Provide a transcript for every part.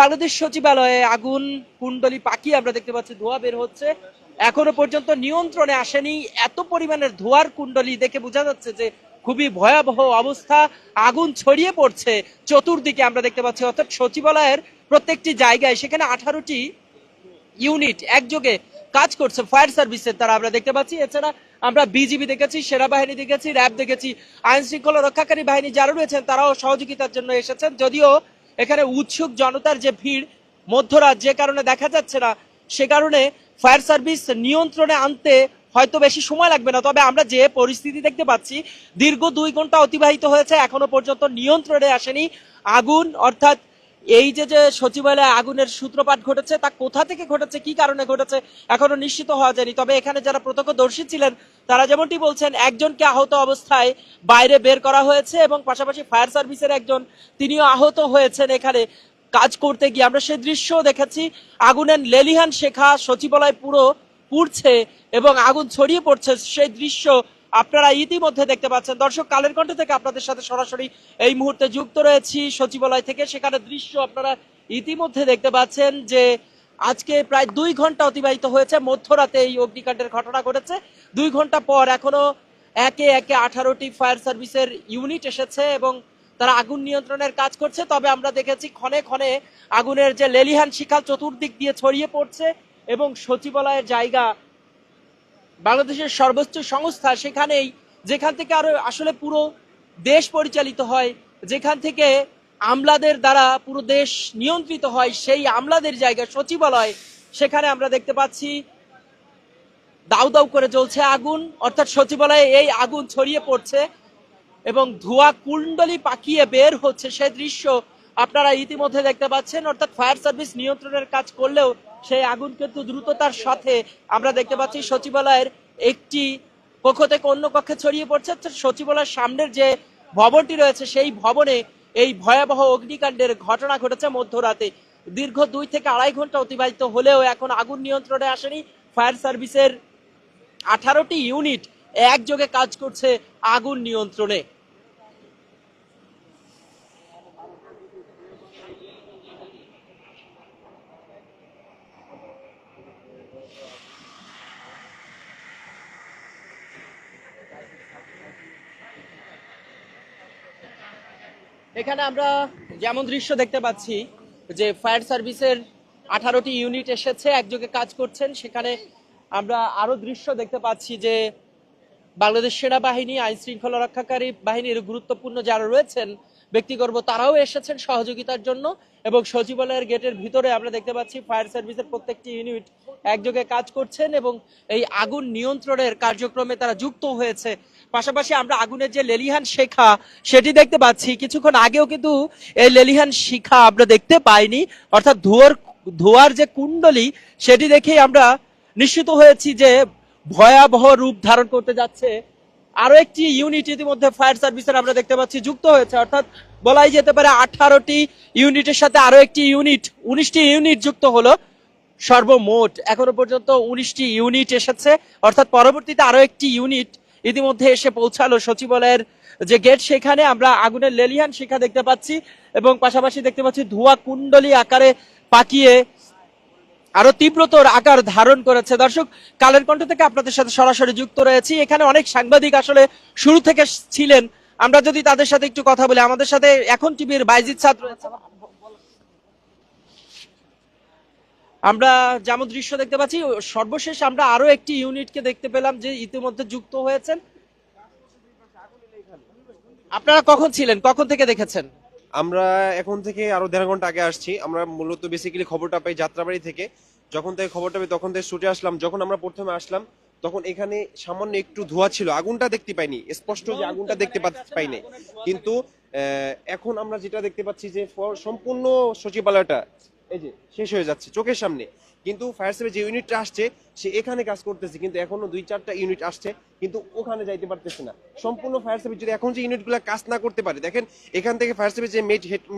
বাংলাদেশ সচিবালয়ে আগুন, কুণ্ডলি পাখি আমরা দেখতে পাচ্ছি, ধোঁয়া বের হচ্ছে। এখনও পর্যন্ত নিয়ন্ত্রণে আসেনি। এত পরিমাণের ধোঁয়ার কুণ্ডলি দেখে বোঝা যাচ্ছে যে খুবই ভয়াবহ অবস্থা। আগুন ছড়িয়ে পড়ছে চতুর্দিকে আমরা দেখতে পাচ্ছি। অর্থাৎ সচিবালয়ের প্রত্যেকটি জায়গায় সেখানে আঠারোটি ইউনিট একযোগে কাজ করছে। ফায়ার সার্ভিসের তারা আমরা দেখতে পাচ্ছি। এছাড়া আমরা বিজিবি দেখেছি, সেনাবাহিনী দেখেছি, র্যাব দেখেছি আইন শৃঙ্খলা রক্ষাকারী বাহিনী যারা রয়েছেন, তারাও সহযোগিতার জন্য এসেছেন। যদিও এখানে উৎসুক জনতার যে ভিড় মধ্যরাত যে কারণে দেখা যাচ্ছে না, সে কারণে ফায়ার সার্ভিস নিয়ন্ত্রণে আনতে হয়তো বেশি সময় লাগবে না। তবে আমরা যে পরিস্থিতি দেখতে পাচ্ছি, দীর্ঘ দুই ঘণ্টা অতিবাহিত হয়েছে, এখনও পর্যন্ত নিয়ন্ত্রণে আসেনি। আগুন, অর্থাৎ এই যে যে সচিবালয়ে আগুনের সূত্রপাত ঘটেছে, তা কোথা থেকে ঘটেছে, কি কারণে ঘটেছে, এখনও নিশ্চিত হওয়া যায়নি। তবে এখানে যারা প্রত্যক্ষদর্শী ছিলেন, তারা যেমনটি বলছেন, একজনকে আহত অবস্থায় বাইরে বের করা হয়েছে এবং পাশাপাশি ফায়ার সার্ভিসের একজন, তিনিও আহত হয়েছেন এখানে কাজ করতে গিয়ে। আমরা সেই দৃশ্য দেখেছি, আগুনের লেলিহান শেখা সচিবালয় পুরো পুড়ছে এবং আগুন ছড়িয়ে পড়ছে। সেই দৃশ্য আপনারা ইতিমধ্যে দেখতে পাচ্ছেন, দর্শক, কালের কণ্ঠ থেকে আপনাদের সাথে সরাসরি এই মুহূর্তে যুক্ত রয়েছি সচিবালয় থেকে। সেখানে দৃশ্য আপনারা ইতিমধ্যে দেখতে পাচ্ছেন যে আজকে প্রায় দুই ঘণ্টা অতিবাহিত হয়েছে, মধ্যরাতে এই অগ্নিকাণ্ডের ঘটনা ঘটেছে। দুই ঘণ্টা পর এখনও একে একে আঠারোটি ফায়ার সার্ভিসের ইউনিট এসেছে এবং তারা আগুন নিয়ন্ত্রণের কাজ করছে। তবে আমরা দেখেছি ক্ষণে ক্ষণে আগুনের যে লেলিহান শিখাল চতুর্দিক দিয়ে ছড়িয়ে পড়ছে এবং সচিবালয়ের জায়গা বাংলাদেশের সর্বোচ্চ সংস্থা সেখানেই, যেখান থেকে আরও আসলে পুরো দেশ পরিচালিত হয়, যেখান থেকে আমলাদের দ্বারা পুরো দেশ নিয়ন্ত্রিত হয়, সেই আমলাদের জায়গা সচিবালয়, সেখানে আমরা দেখতে পাচ্ছি দাউ দাউ করে জ্বলছে আগুন, অর্থাৎ সচিবালয়ে এই আগুন ছড়িয়ে পড়ছে এবং ধোঁয়া কুণ্ডলি পাকিয়ে বের হচ্ছে সে দৃশ্য আপনারা ইতিমধ্যে দেখতে পাচ্ছেন, অর্থাৎ ফায়ার সার্ভিস নিয়ন্ত্রণের কাজ করলেও সেই আগুন কিন্তু দ্রুততার সাথে আমরা দেখতে পাচ্ছি সচিবালয়ের একটি পক্ষ থেকে অন্য কক্ষে ছড়িয়ে পড়ছে। সচিবালয়ের সামনের যে ভবনটি রয়েছে, সেই ভবনে এই ভয়াবহ অগ্নিকাণ্ডের ঘটনা ঘটেছে মধ্যরাতে। দীর্ঘ দুই থেকে আড়াই ঘণ্টা অতিবাহিত হলেও এখন আগুন নিয়ন্ত্রণে আসেনি। ফায়ার সার্ভিসের আঠারোটি ইউনিট একযোগে কাজ করছে আগুন নিয়ন্ত্রণে। এখানে আমরা যেমন দৃশ্য দেখতে পাচ্ছি যে ফায়ার সার্ভিসের আঠারোটি ইউনিট এসেছে, একযোগে কাজ করছেন। সেখানে আমরা আরও দৃশ্য দেখতে পাচ্ছি যে বাংলাদেশ সেনাবাহিনী আইন শৃঙ্খলা রক্ষাকারী বাহিনীর গুরুত্বপূর্ণ যারা রয়েছেন, ব্যক্তিগর্ব, তারাও এসেছেন সহযোগিতার জন্য এবং সচিবালয়ের গেটের ভিতরে আমরা দেখতে পাচ্ছি ফায়ার সার্ভিসের প্রত্যেকটি ইউনিট একযোগে কাজ করছেন এবং এই আগুন নিয়ন্ত্রণের কার্যক্রমে তারা যুক্ত হয়েছে। পাশাপাশি আমরা আগুনের যে লেলিহান শেখা, সেটি দেখতে পাচ্ছি। কিছুক্ষণ আগেও কিন্তু এই লেলিহান শিখা আমরা দেখতে পাইনি, অর্থাৎ ধোয়ার ধোয়ার যে কুণ্ডলি, সেটি দেখেই আমরা নিশ্চিত হয়েছি যে ভয়াবহ রূপ ধারণ করতে যাচ্ছে। আরও একটি ইউনিট ইতিমধ্যে ফায়ার সার্ভিসের আমরা দেখতে পাচ্ছি, যুক্ত হয়েছে। অর্থাৎ বলাই যেতে পারে আঠারোটি ইউনিটের সাথে আরও একটি ইউনিট উনিশটি ইউনিট যুক্ত হলো। সর্বমোট এখনও পর্যন্ত উনিশটি ইউনিট এসেছে। অর্থাৎ পরবর্তীতে আরও একটি ইউনিট ইতিমধ্যে এসে পৌঁছালো সচিবালয়ের যে গেট সেখানে আমরা আগুনের লেলিহান শিখা দেখতে পাচ্ছি এবং পাশাপাশি দেখতে পাচ্ছি ধোঁয়া কুণ্ডলী আকারে পাকিয়ে আরও তীব্রতর আকার ধারণ করেছে। দর্শক, কালের কণ্ঠ থেকে আপনাদের সাথে সরাসরি যুক্ত রয়েছি। এখানে অনেক সাংবাদিক আসলে শুরু থেকে ছিলেন। আমরা যদি তাদের সাথে একটু কথা বলি, আমাদের সাথে এখন টিভির বাইজিৎ রয়েছে। আমরা যেমন দৃশ্য দেখতে পাচ্ছি, সর্বশেষ আমরা আরও একটি ইউনিটকে দেখতে পেলাম যে ইতিমধ্যে যুক্ত হয়েছেন। আপনারা কখন ছিলেন? কখন থেকে দেখেছেন? আমরা এখন থেকে আরও দেড় ঘণ্টা আগে আসছি। আমরা মূলত বেসিক্যালি খবরটা পাই যাত্রাবাড়ি থেকে। যখন থেকে খবরটা পাই তখন থেকে ছুটে আসলাম। যখন আমরা প্রথমে আসলাম, তখন এখানে সামান্য একটু ধোঁয়া ছিল। আগুনটা দেখতে পাইনি। স্পষ্ট যে আগুনটা দেখতে পাইনি। কিন্তু এখন আমরা যেটা দেখতে পাচ্ছি যে সম্পূর্ণ সচিবালয়টা এই যে, শেষ হয়ে যাচ্ছে চোখের সামনে। কিন্তু ফায়ার সার্ভিস যে ইউনিটটা আসছে, সে এখানে কাজ করতেছে, কিন্তু এখনও দুই চারটা ইউনিট আসছে, কিন্তু ওখানে যাইতে পারতেছে না। সম্পূর্ণ ফায়ার সার্ভিস যদি এখন যে ইউনিটগুলো কাজ না করতে পারে, দেখেন এখান থেকে ফায়ার সার্ভিস যে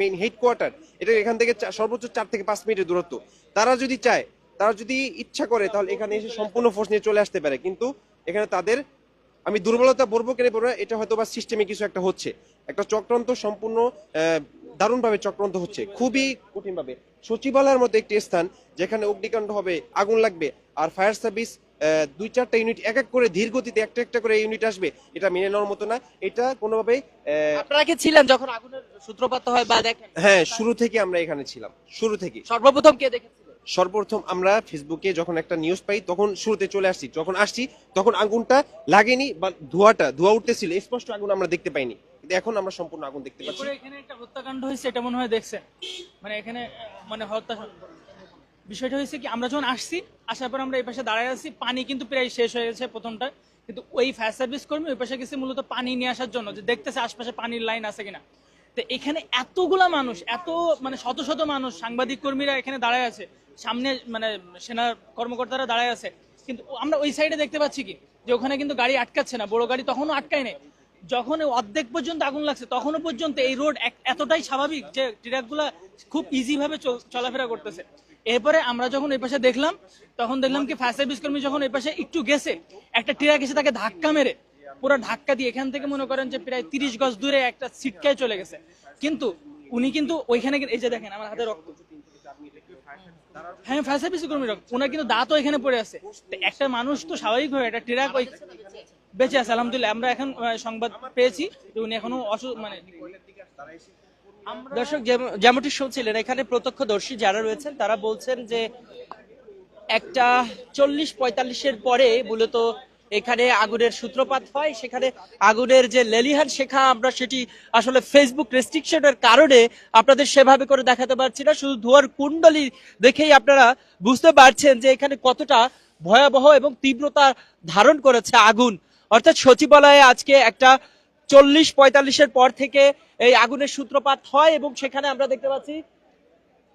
মেইন হেডকোয়ার্টার এটা এখান থেকে সর্বোচ্চ চার থেকে পাঁচ মিনিটের দূরত্ব। তারা যদি চায়, তারা যদি ইচ্ছা করে, তাহলে এখানে এসে সম্পূর্ণ ফোর্স নিয়ে চলে আসতে পারে। কিন্তু এখানে তাদের, আমি দুর্বলতা বলব কেন বলব এটা হয়তো বা সিস্টেমে কিছু একটা হচ্ছে। একটা চক্রান্ত সম্পূর্ণ দারুণভাবে চক্রান্ত হচ্ছে। খুবই কঠিনভাবে। সচিবালয়ের মধ্যে একটি স্থান যেখানে অগ্নিকাণ্ড হবে আগুন লাগবে আর ফায়ার সার্ভিস দুই চারটা ইউনিট এক এক করে ধীর গতিতে একটা একটা করে ইউনিট আসবে এটা মেনে নেওয়ার মতো না। এটা কোনোভাবে আপনারা কি ছিলেন যখন আগুনের সূত্রপাত হয় বা দেখেন? হ্যাঁ শুরু থেকে আমরা এখানে ছিলাম শুরু থেকে। সর্বপ্রথম কে দেখেছিলেন? সর্বপ্রথম আমরা ফেসবুকে যখন একটা নিউজ পাই তখন শুরুতে চলে আসছি যখন আসছি তখন আগুনটা লাগেনি বা ধোঁয়াটা ধোঁয়া উঠতেছিল স্পষ্ট আগুন আমরা দেখতে পাইনি। এখন আমরা সম্পূর্ণ আগুন দেখতে পাচ্ছি। এখানে একটা হত্যাকাণ্ড হয়েছে এটা মনে হয় দেখছেন। মানে এখানে মানে হত্যা বিষয়টা হয়েছে কি আমরা যখন আসছি আসার পর আমরা এই পাশে দাঁড়ায় আছি পানি কিন্তু প্রায় শেষ হয়ে গেছে প্রথমটা। কিন্তু ওই ফায়ার সার্ভিস কর্মী ওই পাশে গেছে মূলত পানি নিয়ে আসার জন্য যে দেখতেছে আশপাশে পানির লাইন আছে কিনা। তো এখানে এতগুলা মানুষ এত মানে শত শত মানুষ সাংবাদিক কর্মীরা এখানে দাঁড়ায় আছে সামনে মানে সেনা কর্মকর্তারা দাঁড়ায় আছে। কিন্তু আমরা ওই সাইডে দেখতে পাচ্ছি কি যে ওখানে কিন্তু গাড়ি আটকাচ্ছে না বড় গাড়ি তখনও আটকায় নেই। যখন অর্ধেক পর্যন্ত আগুন লাগছে, তখনও পর্যন্ত এই রোড এতটাই স্বাভাবিক যে ট্রাকগুলা খুব ইজি ভাবে চলাফেরা করতেছে। এরপরে আমরা যখন এই পাশে দেখলাম, তখন দেখলাম কি ফায়ার সার্ভিস কর্মী যখন এই পাশে একটু গেছে, একটা ট্রাক এসে তাকে ধাক্কা মেরে, পুরো ধাক্কা দিয়ে, এখান থেকে মনে করেন যে প্রায় তিরিশ গজ দূরে একটা সিটকায় চলে গেছে। কিন্তু উনি কিন্তু ওইখানে এই যে দেখেন, আমার হাতে রক্ত। হ্যাঁ ফায়ার সার্ভিস কর্মী রক্ত। ওনার কিন্তু দাঁতও এখানে পড়ে আছে। একটা মানুষ তো স্বাভাবিকভাবে একটা ট্রাক ওই বেঁচে আছে, আলহামদুলিল্লাহ। আমরা এখন সংবাদ পেয়েছি উনি এখনও অসুখ মানে দর্শক, যেম- যেমনটি শুনছিলেন, এখানে প্রত্যক্ষদর্শী যারা রয়েছেন, তারা বলছেন যে একটা চল্লিশ পঁয়তাল্লিশের পরে মূলত এখানে আগুনের সূত্রপাত হয়। সেখানে আগুনের যে লেলিহান শেখা, আমরা সেটি আসলে ফেসবুক রেস্ট্রিকশনের কারণে আপনাদের সেভাবে করে দেখাতে পারছি না। শুধু ধোয়ার কুণ্ডলি দেখেই আপনারা বুঝতে পারছেন যে এখানে কতটা ভয়াবহ এবং তীব্রতা ধারণ করেছে আগুন। অর্থাৎ সচিবালয়ে আজকে একটা চল্লিশ পঁয়তাল্লিশের পর থেকে এই আগুনের সূত্রপাত হয় এবং সেখানে আমরা দেখতে পাচ্ছি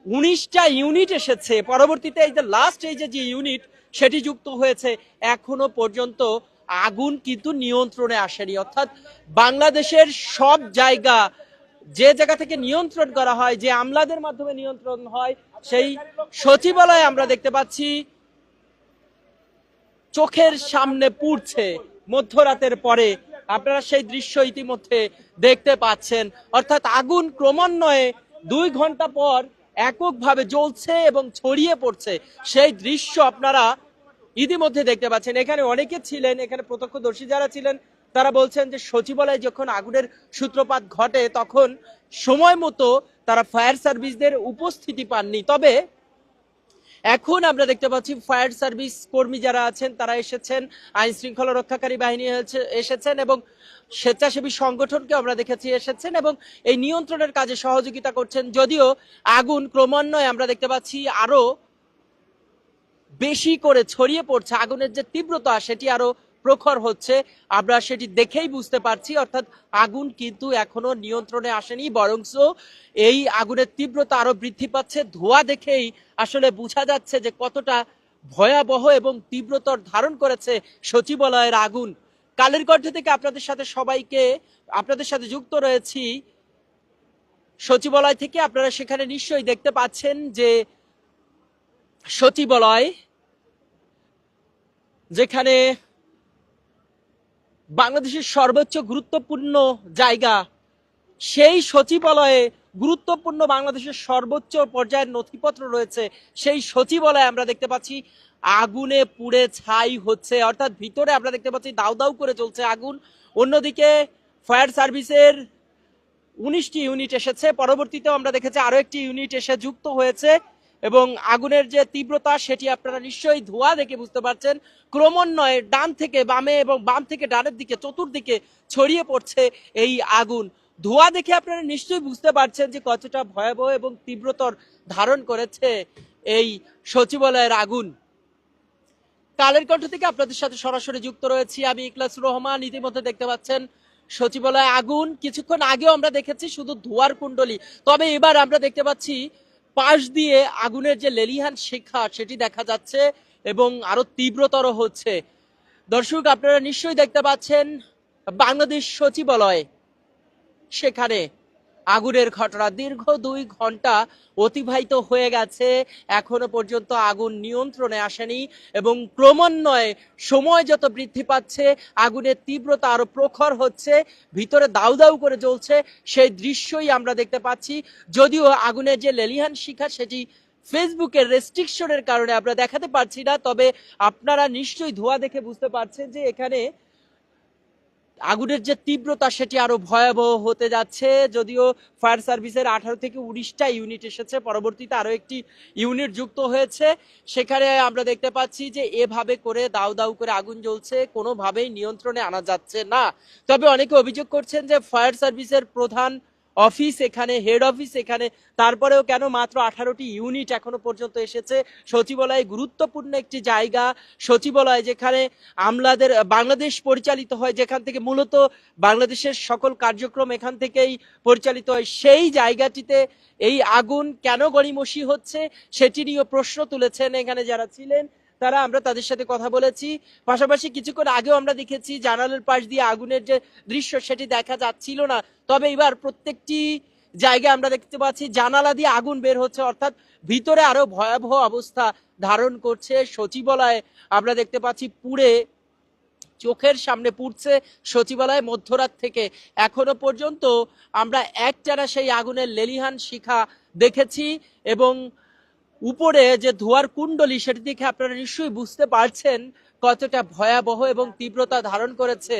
উনিশটা ইউনিট এসেছে। পরবর্তীতে এই যে লাস্ট এই যে ইউনিট, সেটি যুক্ত হয়েছে। এখনও পর্যন্ত আগুন কিন্তু নিয়ন্ত্রণে আসেনি। অর্থাৎ বাংলাদেশের সব জায়গা, যে জায়গা থেকে নিয়ন্ত্রণ করা হয়, যে আমলাদের মাধ্যমে নিয়ন্ত্রণ হয়, সেই সচিবালয়ে আমরা দেখতে পাচ্ছি চোখের সামনে পুড়ছে। মধ্যরাতের পরে আপনারা সেই দৃশ্য ইতিমধ্যে দেখতে পাচ্ছেন। অর্থাৎ আগুন ক্রমান্বয়ে দুই ঘণ্টা পর এককভাবে জ্বলছে এবং ছড়িয়ে পড়ছে। সেই দৃশ্য আপনারা ইতিমধ্যে দেখতে পাচ্ছেন। এখানে অনেকে ছিলেন, এখানে প্রত্যক্ষদর্শী যারা ছিলেন, তারা বলছেন যে সচিবালয়ে যখন আগুনের সূত্রপাত ঘটে, তখন সময় মতো তারা ফায়ার সার্ভিসদের উপস্থিতি পাননি। তবে এখন আমরা দেখতে পাচ্ছি ফায়ার সার্ভিস কর্মী যারা আছেন, তারা এসেছেন। আইন শৃঙ্খলা রক্ষাকারী বাহিনী এসেছেন এবং স্বেচ্ছাসেবী সংগঠনকে আমরা দেখেছি এসেছেন এবং এই নিয়ন্ত্রণের কাজে সহযোগিতা করছেন। যদিও আগুন ক্রমান্বয়ে আমরা দেখতে পাচ্ছি আরও বেশি করে ছড়িয়ে পড়ছে। আগুনের যে তীব্রতা, সেটি আরও প্রখর হচ্ছে। আমরা সেটি দেখেই বুঝতে পারছি, অর্থাৎ আগুন কিন্তু এখনও নিয়ন্ত্রণে আসেনি, বরংস এই আগুনের তীব্রতা আরও বৃদ্ধি পাচ্ছে। ধোঁয়া দেখেই আসলে বোঝা যাচ্ছে যে কতটা ভয়াবহ এবং তীব্রতর ধারণ করেছে সচিবালয়ের আগুন। কালের কণ্ঠ থেকে আপনাদের সাথে সবাইকে, আপনাদের সাথে যুক্ত রয়েছি। সচিবালয় থেকে আপনারা সেখানে নিশ্চয়ই দেখতে পাচ্ছেন যে সচিবালয়, যেখানে বাংলাদেশের সর্বোচ্চ গুরুত্বপূর্ণ জায়গা। সেই সচিবালয়ে গুরুত্বপূর্ণ বাংলাদেশের সর্বোচ্চ পর্যায়ের নথিপত্র রয়েছে। সেই সচিবালয়ে আমরা দেখতে পাচ্ছি আগুনে পুড়ে ছাই হচ্ছে। অর্থাৎ ভিতরে আমরা দেখতে পাচ্ছি দাউ দাউ করে চলছে আগুন। অন্যদিকে ফায়ার সার্ভিসের উনিশটি ইউনিট এসেছে। পরবর্তীতেও আমরা দেখেছি আরও একটি ইউনিট এসে যুক্ত হয়েছে। এবং আগুনের যে তীব্রতা, সেটি আপনারা নিশ্চয়ই ধোঁয়া দেখে বুঝতে পারছেন। ক্রমান্বয়ে ডান থেকে বামে এবং বাম থেকে ডানের দিকে, চতুর্দিকে ছড়িয়ে পড়ছে এই আগুন। ধোঁয়া দেখে আপনারা নিশ্চয়ই বুঝতে পারছেন যে কতটা ভয়াবহ এবং তীব্রতর ধারণ করেছে এই সচিবালয়ের আগুন। কালের কণ্ঠ থেকে আপনাদের সাথে সরাসরি যুক্ত রয়েছি আমি ইকলাস রহমান। ইতিমধ্যে দেখতে পাচ্ছেন সচিবালয়ে আগুন। কিছুক্ষণ আগেও আমরা দেখেছি শুধু ধোয়ার কুণ্ডলি। তবে এবার আমরা দেখতে পাচ্ছি পাশ দিয়ে আগুনের যে লেলিহান শিখা সেটি দেখা যাচ্ছে এবং আরও তীব্রতর হচ্ছে। দর্শক, আপনারা নিশ্চয়ই দেখতে পাচ্ছেন বাংলাদেশ সচিবালয় সেখানে আগুনের ঘটনা। দীর্ঘ দুই ঘণ্টা অতিবাহিত হয়ে গেছে। এখনও পর্যন্ত আগুন নিয়ন্ত্রণে আসেনি এবং ক্রমান্বয়ে সময় যত বৃদ্ধি পাচ্ছে, আগুনের তীব্রতা আরও প্রখর হচ্ছে, ভিতরে দাউ দাউ করে জ্বলছে, সেই দৃশ্যই আমরা দেখতে পাচ্ছি। যদিও আগুনের যে লেলিহান শিখা, সেটি ফেসবুকের রেস্ট্রিকশনের কারণে আমরা দেখাতে পারছি না, তবে আপনারা নিশ্চয়ই ধোঁয়া দেখে বুঝতে পারছেন যে এখানে আগুনের যে তীব্রতা সেটি আরও ভয়াবহ হতে যাচ্ছে। যদিও ফায়ার সার্ভিসের আঠারো থেকে উনিশটা ইউনিট এসেছে, পরবর্তীতে আরও একটি ইউনিট যুক্ত হয়েছে। সেখানে আমরা দেখতে পাচ্ছি যে এভাবে করে দাউ দাউ করে আগুন জ্বলছে, কোনোভাবেই নিয়ন্ত্রণে আনা যাচ্ছে না। তবে অনেকে অভিযোগ করছেন যে ফায়ার সার্ভিসের প্রধান অফিস এখানে হেড অফিস এখানে, তারপরেও কেন মাত্র আঠারোটি ইউনিট এখনও পর্যন্ত এসেছে? সচিবালয় গুরুত্বপূর্ণ একটি জায়গা। সচিবালয় যেখানে আমলাদের, বাংলাদেশ পরিচালিত হয়, যেখান থেকে মূলত বাংলাদেশের সকল কার্যক্রম এখান থেকেই পরিচালিত হয়। সেই জায়গাটিতে এই আগুন কেন গড়িমসি হচ্ছে, সেটি নিয়ে প্রশ্ন তুলেছেন এখানে যারা ছিলেন। তারা, আমরা তাদের সাথে কথা বলেছি। পাশাপাশি কিছুক্ষণ আগেও আমরা দেখেছি, জানালার পাশ দিয়ে আগুনের যে দৃশ্য, সেটি দেখা যাচ্ছিল না। তবে এবার প্রত্যেকটি জায়গায় আমরা দেখতে পাচ্ছি, জানালা দিয়ে আগুন বের হচ্ছে। অর্থাৎ ভিতরে আরও ভয়াবহ অবস্থা ধারণ করছে। সচিবালয় আমরা দেখতে পাচ্ছি, পুড়ে চোখের সামনে পুড়ছে সচিবালয় মধ্যরাত থেকে। এখনও পর্যন্ত আমরা একটানা সেই আগুনের লেলিহান শিখা দেখেছি এবং উপরে যে ধোয়ার কুণ্ডলি সেটি দেখে আপনারা নিশ্চয়ই বুঝতে পারছেন কতটা ভয়াবহ এবং তীব্রতা ধারণ করেছে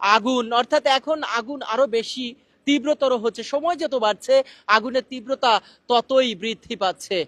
আগুন। অর্থাৎ এখন আগুন আরও বেশি তীব্রতর হচ্ছে। সময় যত বাড়ছে, আগুনের তীব্রতা ততই বৃদ্ধি পাচ্ছে।